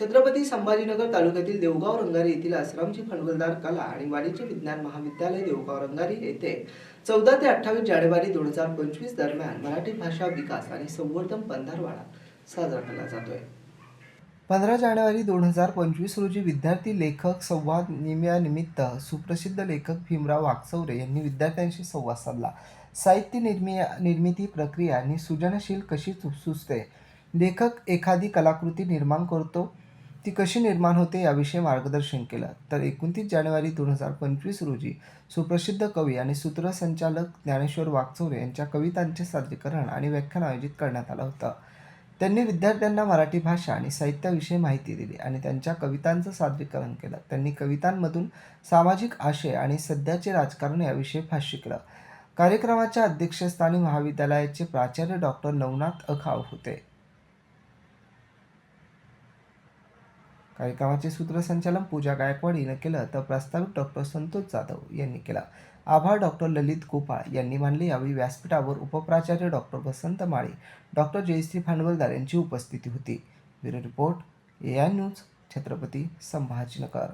छत्रपती संभाजीनगर तालुक्यातील देवगाव रंगारी येथील आश्रमची फणगलदार कला आणि वाणिज्य विज्ञान महाविद्यालय देवगाव रंगारी येथे चौदा ते अठ्ठावीस जानेवारी दोन हजार पंचवीस दरम्यान मराठी भाषा विकास आणि संवर्धन पंधरवाडा साजरा केला जातोय. पंधरा जानेवारी दोन हजार पंचवीस रोजी विद्यार्थी लेखक संवाद निमित्त सुप्रसिद्ध लेखक भीमराव वाकचौरे यांनी विद्यार्थ्यांशी संवाद साधला. साहित्य निर्मि निर्मिती प्रक्रिया आणि सृजनशील कशी सु- सुचते? लेखक एखादी कलाकृती निर्माण करतो ती कशी निर्माण होते याविषयी मार्गदर्शन केलं? तर एकोणतीस जानेवारी दोन हजार पंचवीस रोजी सुप्रसिद्ध कवी आणि सूत्रसंचालक ज्ञानेश्वर वाकचौरे यांच्या कवितांचे सादरीकरण आणि व्याख्यान आयोजित करण्यात आलं होतं. त्यांनी विद्यार्थ्यांना मराठी भाषा आणि साहित्याविषयी माहिती दिली आणि त्यांच्या कवितांचं सादरीकरण केलं. त्यांनी कवितांमधून सामाजिक आशय आणि सध्याचे राजकारण याविषयी भाष्य केलं. कार्यक्रमाच्या अध्यक्षस्थानी महाविद्यालयाचे प्राचार्य डॉक्टर नवनाथ अखाव होते. कार्यक्रमाचे सूत्रसंचालन पूजा गायकवाड हिनं केलं तर प्रस्तावित डॉक्टर संतोष जाधव यांनी केला. आभार डॉक्टर ललित गोपाळ यांनी मानले यावेळी व्यासपीठावर उपप्राचार्य डॉक्टर वसंत माळी डॉक्टर जयश्री भांडवलदार यांची उपस्थिती होती. Bureau report A I news Chhatrapati Sambhajinagar.